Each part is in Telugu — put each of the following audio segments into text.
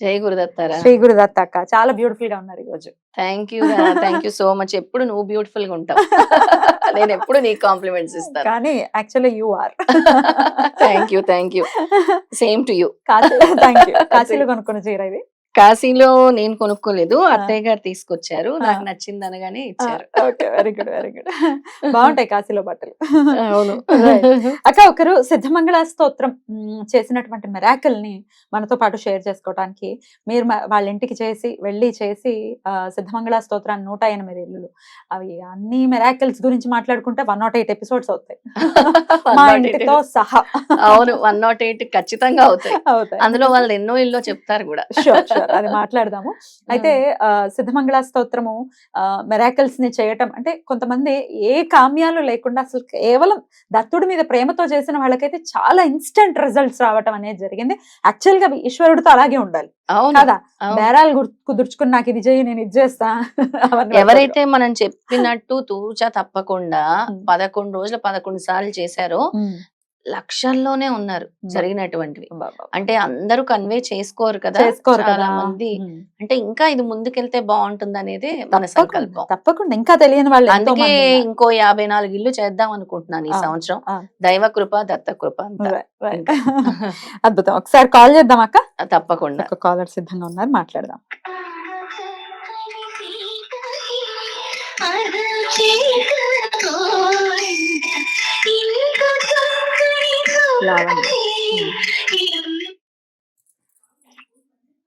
జై గురుదత్తారా? శ్రీ గురు దత్త అక్క చాలా బ్యూటిఫుల్గా ఉన్నారు ఈ రోజు thank you thank you so much. ఎప్పుడు నువ్వు బ్యూటిఫుల్గా ఉంటావు? నేను ఎప్పుడు నీకు కాంప్లిమెంట్స్ ఇస్తాను. కానీ actually you are. Thank you thank you. Same to you. కాశీలో కొనుక్కున్న చీర ఇది. కాశీలో నేను కొనుక్కోలేదు. అత్తయ్య గారు తీసుకొచ్చారు. నాకు నచ్చింది అనగానే ఇచ్చారు. Okay very good very good బాగుంటాయి కాశీలో బట్టలు. అవును. అక్క ఒకరు సిద్ధమంగళ స్తోత్రం చేసినటువంటి మెరాకిల్ని మనతో పాటు షేర్ చేసుకోవడానికి మీరు వాళ్ళ ఇంటికి చేసి వెళ్ళి చేసి సిద్ధమంగళ స్తోత్రాన్ని నూట ఎనిమిది ఇల్లులు అవి అన్ని మెరాకిల్స్ గురించి మాట్లాడుకుంటే వన్ నాట్ ఎయిట్ ఎపిసోడ్స్ అవుతాయి. మా 108. ఇంటితో సహా. అవును వన్ నాట్ ఎయిట్ ఖచ్చితంగా అవుతాయి. అందులో వాళ్ళు ఎన్నో ఇల్లో చెప్తారు కూడా. అది మాట్లాడదాము. అయితే సిద్ధమంగళ స్తోత్రము మెరాకిల్స్ని చేయటం అంటే కొంతమంది ఏ కామ్యాలు లేకుండా అసలు కేవలం దత్తుడి మీద ప్రేమతో చేసిన వాళ్ళకైతే చాలా ఇన్స్టెంట్ రిజల్ట్స్ రావటం అనేది జరిగింది. యాక్చువల్గా ఈశ్వరుడితో అలాగే ఉండాలి. అవును. కదా. బేరాలు కుదుర్చుకుని నాకు ఇది చేయి నేను ఇది చేస్తా ఎవరైతే మనం చెప్పినట్టు తూచా తప్పకుండా. పదకొండు రోజులు పదకొండు సార్లు చేశారో లక్షల్లోనే ఉన్నారు. జరిగినటువంటివి బాబా. అంటే అందరూ కన్వే చేసుకోరు కదా చేసుకోరు చాలా కదా మంది. అంటే ఇంకా ఇది ముందుకెళ్తే బాగుంటుంది అనేది మన తప్పకుండా సంకల్పం తప్పకుండా ఇంకా తెలియని వాళ్ళు అందుకే. ఇంకో యాభై నాలుగు ఇల్లు చేద్దాం అనుకుంటున్నాను ఈ సంవత్సరం. దైవ కృప దత్త కృప. అద్భుతం ఒకసారి కాల్ చేద్దాం అక్క తప్పకుండా ఒక కాలర్ సిద్ధంగా ఉన్నారు మాట్లాడదాం లావణ్య.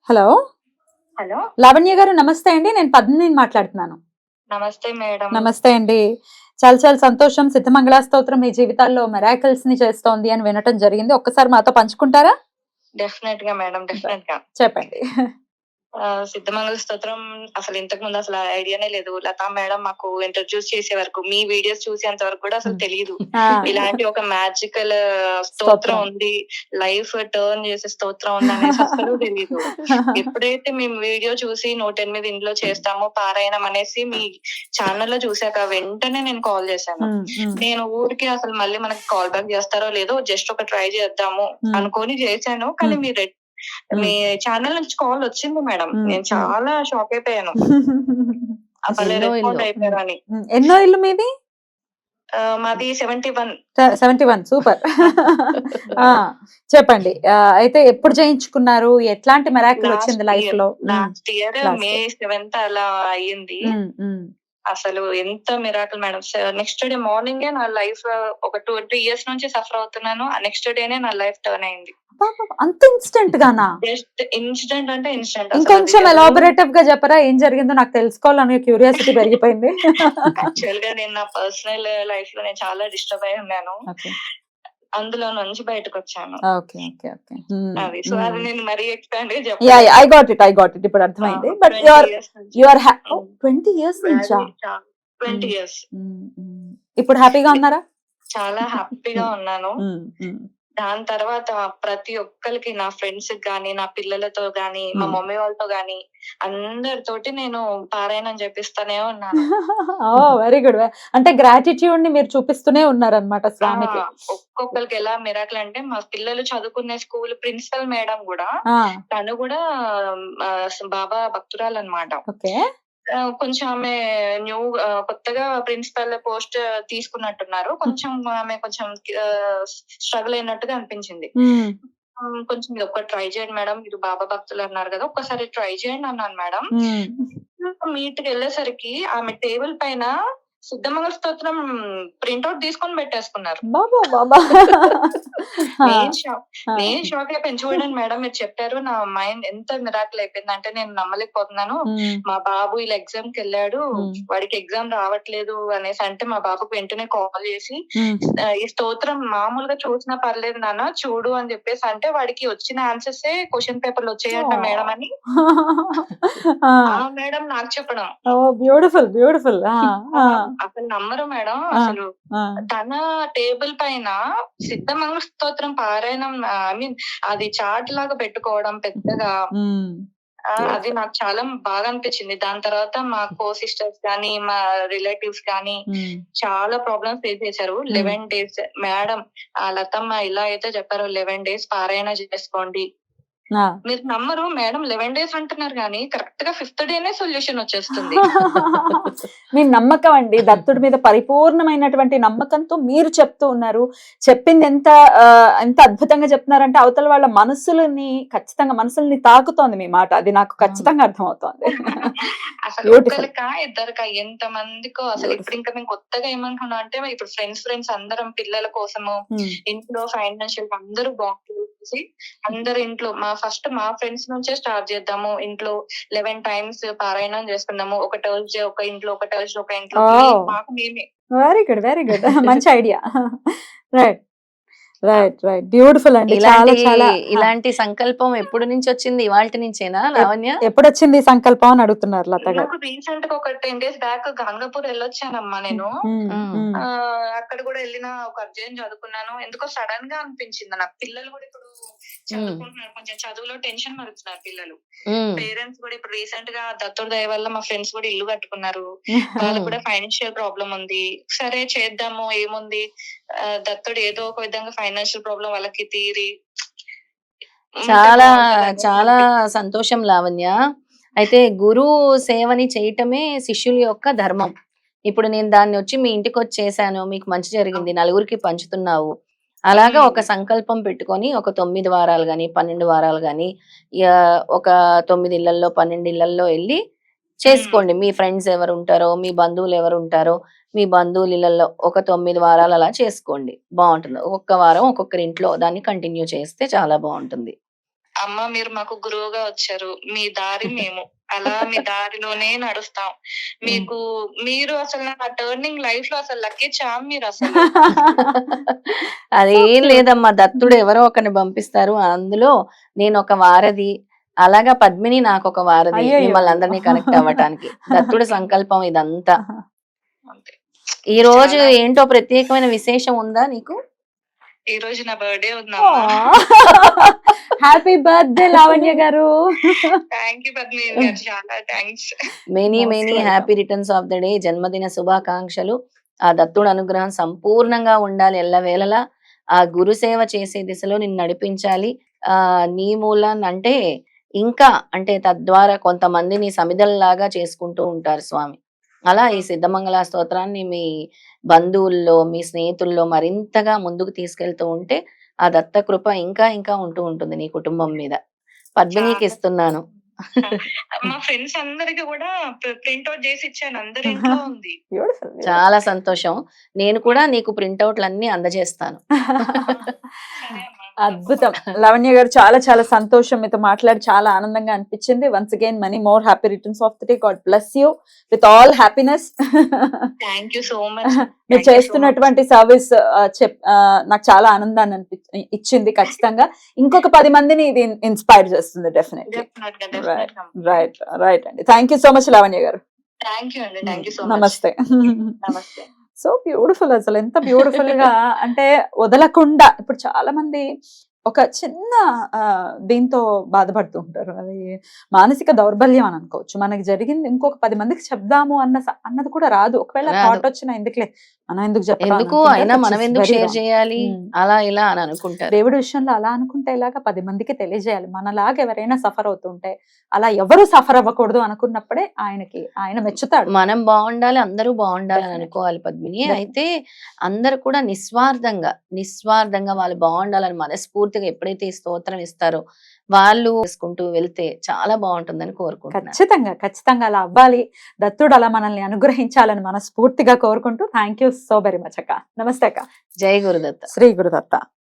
హలో? హలో? లావణ్య గారు నమస్తే అండి. నేను పద్మిని మాట్లాడుతున్నాను. నమస్తే మేడం. నమస్తే అండి. చాలా చాలా సంతోషం. సిద్ధమంగళ స్తోత్రం మీ జీవితాల్లో మెరాకిల్స్ని చేస్తోంది అని వినటం జరిగింది. ఒక్కసారి మాతో పంచుకుంటారా? డెఫినెట్గా మేడం డెఫినెట్గా. చెప్పండి. సిద్ధమంగళ స్తోత్రం అసలు ఇంతకు ముందు అసలు ఐడియానే లేదు లతా మేడం మాకు ఇంట్రడ్యూస్ చేసే వరకు మీ వీడియోస్ చూసేంత వరకు కూడా అసలు. తెలియదు ఇలాంటి ఒక మ్యాజికల్ స్తోత్రం. ఉంది లైఫ్ టర్న్ చేసే స్తోత్రం ఉంది అనేసి అసలు తెలియదు ఎప్పుడైతే మేము వీడియో చూసి నూట ఎనిమిది ఇంట్లో చేస్తామో పారాయణం అనేసి మీ ఛానల్లో చూసాక వెంటనే నేను కాల్ చేశాను నేను ఊరికి అసలు మళ్ళీ మనకి కాల్ బ్యాక్ చేస్తారో లేదో జస్ట్ ఒక ట్రై చేద్దాము. అనుకొని చేశాను కానీ. మీరు. మీ ఛానల్ నుంచి కాల్ వచ్చింది మేడం. నేను చాలా షాక్ అయిపోయాను. అసలు ఎన్నో ఇల్లు. మీది? మాది seventy one seventy one super. ఆ, చెప్పండి. అయితే ఎప్పుడు చేయించుకున్నారు? ఎట్లాంటి మెరాకిల్ వచ్చింది లైఫ్. లో? Last year May. సెవెంత్ అలా అయ్యింది. అసలు ఎంత miracle madam. Next day morning నా లైఫ్ ఒక టూ టూ ఇయర్స్ నుంచి సఫర్ అవుతున్నాను. నెక్స్ట్ డేనే నా లైఫ్ టర్న్ అయింది. అంత ఇన్స్టెంట్ గానా? జస్ట్ ఇన్సిడెంట్ అంటే ఇన్సిడెంట్ ఇంకొంచెం ఎలాబొరేటివ్గా చెప్పరా ఏం జరిగిందో నాకు తెలుసుకోవాలనే క్యూరియాసిటీ పెరిగిపోయింది. యాక్చువల్గా నేను నా పర్సనల్ లైఫ్లో నేను చాలా డిస్టర్బ్ అయి ఉన్నాను. అందులో నుంచి బయటకు వచ్చాను. ఓకే ఓకే ఓకే అది సో అది నేను మరీ ఎక్స్పాండ్గా yeah I got it I got it ఇప్పుడు అర్థమైంది. But you are you are twenty years నుంచా? Twenty Mm. Years um, um. ఇప్పుడు హ్యాపీగా ఉన్నారా? చాలా హ్యాపీగా ఉన్నాను. దాని తర్వాత ప్రతి ఒక్కరికి నా ఫ్రెండ్స్ గాని నా పిల్లలతో గాని మా. మమ్మీ వాళ్ళతో గాని అందరితోటి నేను పారాయణం చెప్పిస్తానే ఉన్నాను. వెరీ గుడ్ అంటే గ్రాటిట్యూడ్ని మీరు చూపిస్తూనే ఉన్నారన్నమాట స్వామికి. ఒక్కొక్కరికి ఎలా మిరాకిల్ అంటే మా పిల్లలు చదువుకునే స్కూల్ ప్రిన్సిపల్ మేడం కూడా తను కూడా బాబా భక్తురాలు అనమాట ఓకే. కొంచెం ఆమె న్యూ కొత్తగా ప్రిన్సిపల్ పోస్ట్ తీసుకున్నట్టున్నారు. కొంచెం ఆమె కొంచెం స్ట్రగుల్ అయినట్టుగా అనిపించింది. కొంచెం ఇది ఒక్క ట్రై చేయండి మేడం. మీరు బాబా భక్తులు అన్నారు కదా ఒక్కసారి ట్రై చేయండి అన్నాను మేడం. ఉమ్, మీట్కి వెళ్ళేసరికి ఆమె టేబుల్ పైన సిద్ధమంగళ స్తోత్రం ప్రింట్అవుట్ తీసుకొని పెట్టేసుకున్నారు. బాబా బాబా. నేను షాక్ నేను షాక్ చూడండి మేడం మీరు చెప్పారు నా మైండ్ ఎంత మిరాకిల్ అయిపోయింది. అంటే నేను నమ్మలేకపోతున్నాను. మా. బాబు ఇలా ఎగ్జామ్కి వెళ్ళాడు. వాడికి ఎగ్జామ్ రావట్లేదు అనేసి అంటే మా బాబుకు వెంటనే కాల్ చేసి "ఆ, ఈ స్తోత్రం మామూలుగా చూసినా పర్లేదు నాన్న చూడు అని చెప్పేసి అంటే వాడికి వచ్చిన ఆన్సర్స్ క్వశ్చన్ పేపర్లు వచ్చాయంట. మేడం అని. మేడం నాకు చెప్పడం. బ్యూటిఫుల్ బ్యూటిఫుల్ అసలు నమ్మరు మేడం. అసలు తన టేబుల్ పైన సిద్ధమంగళ స్తోత్రం పారాయణం ఐ మీన్ అది చాట్ లాగా పెట్టుకోవడం పెద్దగా. అది నాకు చాలా బాగా అనిపించింది. దాని తర్వాత మా కో సిస్టర్స్ కానీ మా రిలేటివ్స్ కానీ చాలా ప్రాబ్లమ్స్ ఫేస్ చేశారు. లెవెన్ డేస్ మేడం ఆ లతమ్మ ఇలా అయితే చెప్పారు లెవెన్ డేస్ పారాయణ చేసుకోండి. మీరు నమ్మరు మేడం లెవెన్ డేస్ అంటున్నారు కానీ కరెక్ట్గా ఫిఫ్త్ డేనే సొల్యూషన్ వచ్చేస్తుంది. మీ నమ్మకం అండి. దత్తుడి మీద పరిపూర్ణమైనటువంటి నమ్మకంతో మీరు చెప్తూ ఉన్నారు. చెప్పింది ఎంత ఎంత అద్భుతంగా చెప్తున్నారంటే అవతల వాళ్ళ మనసులని ఖచ్చితంగా మనసుల్ని తాకుతోంది మీ మాట. అది నాకు ఖచ్చితంగా అర్థమవుతోంది. అసలు. ఒక్కరికా ఇద్దరికా ఎంత మందికో అసలు ఇప్పుడు ఇంకా మేము కొత్తగా ఏమనుకున్నాం అంటే ఇప్పుడు ఫ్రెండ్స్ ఫ్రెండ్స్ అందరం పిల్లల కోసము ఉమ్, ఇంట్లో ఫైనాన్షియల్ అందరూ బాగుంటుంది అందరు ఇంట్లో మా ఫస్ట్ మా ఫ్రెండ్స్ నుంచే స్టార్ట్ చేద్దాము. ఇంట్లో లెవెన్ టైమ్స్ పారాయణం చేసుకుందాము. ఒక థర్స్డే ఒక ఇంట్లో ఒక థర్స్డే ఒక ఇంట్లో. మాకు మేమే. వెరీ గుడ్ వెరీ గుడ్ మంచి idea right right right beautiful అండి. చాలా ఇలాంటి చాలా. ఇలాంటి సంకల్పం ఎప్పుడు నుంచి వచ్చింది? ఇవాళ నుంచేనా లావణ్య? ఎప్పుడు వచ్చింది సంకల్పం అని అడుగుతున్నారు లత గారు? నాకు రీసెంట్గా ఒక టెన్ డేస్ బ్యాక్ గంగపూర్ వెళ్ళొచ్చానమ్మా నేను. అక్కడ కూడా వెళ్ళిన ఒక అధ్యాయం చదువుకున్నాను. ఎందుకో సడన్గా అనిపించింది నాకు. పిల్లలు కూడా ఇప్పుడు చదువుకుంటున్నారు. కొంచెం చదువులో టెన్షన్ పడుతున్నారు పిల్లలు. పేరెంట్స్ కూడా ఇప్పుడు రీసెంట్గా దత్తుడు దయ వల్ల మా ఫ్రెండ్స్ కూడా ఇల్లు కట్టుకున్నారు. వాళ్ళకి కూడా ఫైనాన్షియల్ ప్రాబ్లం ఉంది. సరే చేద్దాము ఏముంది? దత్తుడు ఏదో ఒక విధంగా ఫైనాన్షియల్ ప్రాబ్లం వాళ్ళకి తీరి చాలా చాలా సంతోషం లావణ్య. అయితే గురు సేవని చేయటమే శిష్యుల యొక్క ధర్మం. ఇప్పుడు నేను దాన్ని వచ్చి మీ ఇంటికి వచ్చి చేశాను మీకు మంచి జరిగింది. నలుగురికి పంచుతున్నావు. అలాగా ఒక సంకల్పం పెట్టుకొని ఒక తొమ్మిది వారాలు గాని పన్నెండు వారాలు ఇక ఒక తొమ్మిది ఇళ్ళలో పన్నెండు ఇళ్ళలో వెళ్ళి చేసుకోండి. మీ ఫ్రెండ్స్ ఎవరు ఉంటారో మీ బంధువులు ఎవరు ఉంటారో మీ బంధువుల ఇళ్ళలో ఒక తొమ్మిది వారాలు అలా చేసుకోండి. బాగుంటుంది ఒక్కొక్క వారం ఒక్కొక్కరి ఇంట్లో దాన్ని కంటిన్యూ చేస్తే చాలా బాగుంటుంది అమ్మ మీరు మాకు గురువుగా వచ్చారు. మీ దారి మేము. అలా మీ దారిలోనే నడుస్తాం. మీకు మీరు అసలు నా టర్నింగ్ లైఫ్లో అసలు లక్కీ చామ్ మీరు అసలు. అదేం లేదమ్మా దత్తుడు ఎవరో ఒకరిని పంపిస్తారు. అందులో నేను ఒక వారధి అలాగా పద్మిని నాకు ఒక వారధి. మిమ్మల్ని అందరినీ కనెక్ట్ అవ్వటానికి. దత్తుడి సంకల్పం ఇదంతా. అంతే. ఈ రోజు ఏంటో ప్రత్యేకమైన విశేషం ఉందా నీకు? ఈ రోజు నా బర్త్డే హ్యాపీ బర్త్డే లావణ్య గారు. థ్యాంక్ యూ పద్మిని గారు. చాలా thanks many many happy returns of the day జన్మదిన శుభాకాంక్షలు. ఆ దత్తుడు అనుగ్రహం సంపూర్ణంగా ఉండాలి ఎల్లవేళలా. ఆ గురు సేవ చేసే దిశలో నిన్ను నడిపించాలి. ఆ నీ మూలాన్ని అంటే ఇంకా అంటే తద్వారా కొంతమందిని సమిధల్లాగా చేసుకుంటూ ఉంటారు స్వామి. అలా ఈ సిద్ధమంగళ స్తోత్రాన్ని మీ బంధువుల్లో మీ స్నేహితుల్లో మరింతగా ముందుకు తీసుకెళ్తూ ఉంటే ఆ దత్త కృప ఇంకా ఇంకా ఉంటూ ఉంటుంది నీ కుటుంబం మీద. పద్మినికి. ఇస్తున్నాను. మా ఫ్రెండ్స్ అందరికి కూడా ప్రింట్ అవుట్ చేసి ఇచ్చాను. అందరి ఇంట్లో ఉంది. బ్యూటిఫుల్ చాలా సంతోషం. నేను కూడా నీకు ప్రింట్అవుట్లు అన్ని అందజేస్తాను. అద్భుతం. లవణ్య గారు చాలా చాలా సంతోషం. మీతో మాట్లాడి చాలా ఆనందంగా అనిపించింది. Once again many more happy returns of the day God bless you with all happiness thank you so much మీరు చేస్తున్నటువంటి సర్వీస్ చెప్ ఆ, నాకు చాలా ఆనందాన్ని అనిపి ఇచ్చింది ఖచ్చితంగా. ఇంకొక పది మందిని ఇది ఇన్స్పైర్ చేస్తుంది డెఫినెట్లీ గా రైట్ రైట్ అండి. Thank you so much Lavanya గారు. థ్యాంక్ యూ అండి. థ్యాంక్ యూ సో మచ్ నమస్తే. నమస్తే. సో బ్యూటిఫుల్ అసలు. ఎంత బ్యూటిఫుల్గా అంటే వదలకుండా. ఇప్పుడు చాలా మంది ఒక చిన్న దీంతో బాధపడుతూ ఉంటారు. అది మానసిక దౌర్బల్యం అని అనుకోవచ్చు. మనకి జరిగింది ఇంకొక పది మందికి చెప్దాము అన్న అన్నది కూడా రాదు. ఒకవేళ. థాట్ వచ్చినా ఎందుకులే? మనం ఎందుకు ఎందుకు? అయినా మనం ఎందుకు షేర్ చేయాలి? Hmm. అలా ఇలా అని అనుకుంటారు. దేవుడి విషయంలో అలా అనుకుంటే ఇలాగా పది మందికి తెలియజేయాలి. మనలాగా ఎవరైనా సఫర్ అవుతుంటే అలా ఎవరు సఫర్ అవ్వకూడదు అనుకున్నప్పుడే ఆయనకి ఆయన మెచ్చుతాడు. మనం బాగుండాలి అందరూ బాగుండాలి అని. అనుకోవాలి పద్మిని. అయితే అందరు కూడా నిస్వార్థంగా నిస్వార్థంగా వాళ్ళు బాగుండాలని మనస్ఫూర్తిగా ఎప్పుడైతే ఈ స్తోత్రం ఇస్తారో వాళ్ళు చేసుకుంటూ వెళ్తే చాలా బాగుంటుందని కోరుకుంటున్నాను. ఖచ్చితంగా ఖచ్చితంగా అలా అవ్వాలి. దత్తుడు అలా మనల్ని అనుగ్రహించాలని మనస్ఫూర్తిగా కోరుకుంటూ thank you so very much అక్క నమస్తే అక్క. జై గురుదత్త. శ్రీ గురుదత్త.